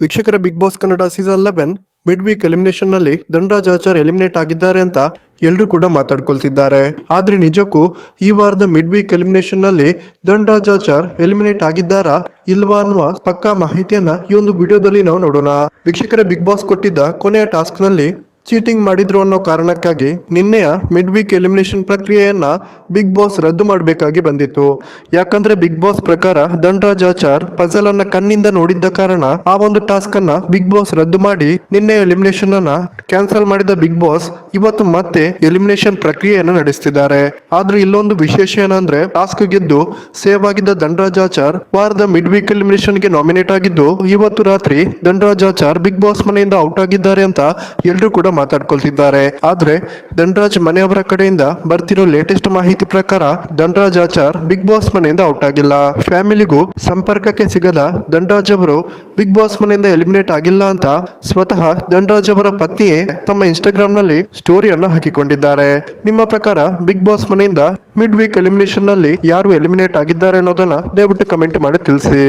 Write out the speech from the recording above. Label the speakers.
Speaker 1: ವೀಕ್ಷಕರ big boss Kannada season eleven mid week ಎಲಿಮಿನೇಷನ್ನಲ್ಲಿ Dhanraj Achar eliminate ಆಗಿದ್ದಾರೆ ಅಂತ ಎಲ್ಲರೂ ಕೂಡ ಮಾತಾಡ್ಕೊಳ್ತಿದ್ದಾರೆ. ಆದ್ರೆ ನಿಜಕ್ಕೂ ಈ ವಾರದ ಮಿಡ್ ವೀಕ್ ಎಲಿಮಿನೇಷನ್ನಲ್ಲಿ ಧನರಾಜ್ ಆಚಾರ್ ಎಲಿಮಿನೇಟ್ ಆಗಿದ್ದಾರಾ ಇಲ್ವಾ ಅನ್ನುವ ಪಕ್ಕಾ ಮಾಹಿತಿಯನ್ನ ಈ ಒಂದು ವಿಡಿಯೋದಲ್ಲಿ ನಾವು ನೋಡೋಣ. ವೀಕ್ಷಕರ ಬಿಗ್ ಬಾಸ್ ಕೊಟ್ಟಿದ್ದ ಕೊನೆಯ ಟಾಸ್ಕ್ನಲ್ಲಿ ಚೀಟಿಂಗ್ ಮಾಡಿದ್ರು ಅನ್ನೋ ಕಾರಣಕ್ಕಾಗಿ ನಿನ್ನೆಯ ಮಿಡ್ ವೀಕ್ ಎಲಿಮಿನೇಷನ್ ಪ್ರಕ್ರಿಯೆಯನ್ನ ಬಿಗ್ ಬಾಸ್ ರದ್ದು ಮಾಡಬೇಕಾಗಿ ಬಂದಿತ್ತು. ಯಾಕಂದ್ರೆ ಬಿಗ್ ಬಾಸ್ ಪ್ರಕಾರ ದಂಡರಾಜ್ ಆಚಾರ್ ಪಜಲ್ ಅನ್ನ ಕಣ್ಣಿಂದ ನೋಡಿದ್ದ ಕಾರಣ ಆ ಒಂದು ಟಾಸ್ಕ್ ಅನ್ನ ಬಿಗ್ ಬಾಸ್ ರದ್ದು ಮಾಡಿ ನಿನ್ನೆ ಎಲಿಮಿನೇಷನ್ ಅನ್ನ ಕ್ಯಾನ್ಸಲ್ ಮಾಡಿದ ಬಿಗ್ ಬಾಸ್ ಇವತ್ತು ಮತ್ತೆ ಎಲಿಮಿನೇಷನ್ ಪ್ರಕ್ರಿಯೆಯನ್ನು ನಡೆಸ್ತಿದ್ದಾರೆ. ಆದ್ರೆ ಇಲ್ಲೊಂದು ವಿಶೇಷ ಏನಂದ್ರೆ ಟಾಸ್ಕ್ ಗೆದ್ದು ಸೇವ್ ಆಗಿದ್ದ ದಂಡರಾಜ್ ಆಚಾರ್ ವಾರದ ಮಿಡ್ ವೀಕ್ ಎಲಿಮಿನೇಷನ್ಗೆ ನಾಮಿನೇಟ್ ಆಗಿದ್ದು, ಇವತ್ತು ರಾತ್ರಿ ದಂಡರಾಜ್ ಆಚಾರ್ ಬಿಗ್ ಬಾಸ್ ಮನೆಯಿಂದ ಔಟ್ ಆಗಿದ್ದಾರೆ ಅಂತ ಎಲ್ಲರೂ ಕೂಡ ಮಾತಾಡ್ಕೊಳ್ತಿದ್ದಾರೆ. ಆದ್ರೆ, ಧನರಾಜ್ ಮನೆಯವರ ಕಡೆಯಿಂದ ಬರ್ತಿರೋ ಲೇಟೆಸ್ಟ್ ಮಾಹಿತಿ ಪ್ರಕಾರ ಧನರಾಜ್ ಆಚಾರ್ ಬಿಗ್ ಬಾಸ್ ಮನೆಯಿಂದ ಔಟ್ ಆಗಿಲ್ಲ. ಫ್ಯಾಮಿಲಿಗೂ ಸಂಪರ್ಕಕ್ಕೆ ಸಿಗದ ಧನರಾಜ್ ಅವರು ಬಿಗ್ ಬಾಸ್ ಮನೆಯಿಂದ ಎಲಿಮಿನೇಟ್ ಆಗಿಲ್ಲ ಅಂತ ಸ್ವತಃ ಧನರಾಜ್ ಅವರ ಪತ್ನಿಯೇ ತಮ್ಮ ಇನ್ಸ್ಟಾಗ್ರಾಮ್ನಲ್ಲಿ ಸ್ಟೋರಿಯನ್ನು ಹಾಕಿಕೊಂಡಿದ್ದಾರೆ. ನಿಮ್ಮ ಪ್ರಕಾರ ಬಿಗ್ ಬಾಸ್ ಮನೆಯಿಂದ ಮಿಡ್ ವೀಕ್ ಎಲಿಮಿನೇಷನ್ನಲ್ಲಿ ಯಾರು ಎಲಿಮಿನೇಟ್ ಆಗಿದ್ದಾರೆ ಅನ್ನೋದನ್ನ ದಯವಿಟ್ಟು ಕಮೆಂಟ್ ಮಾಡಿ ತಿಳಿಸಿ.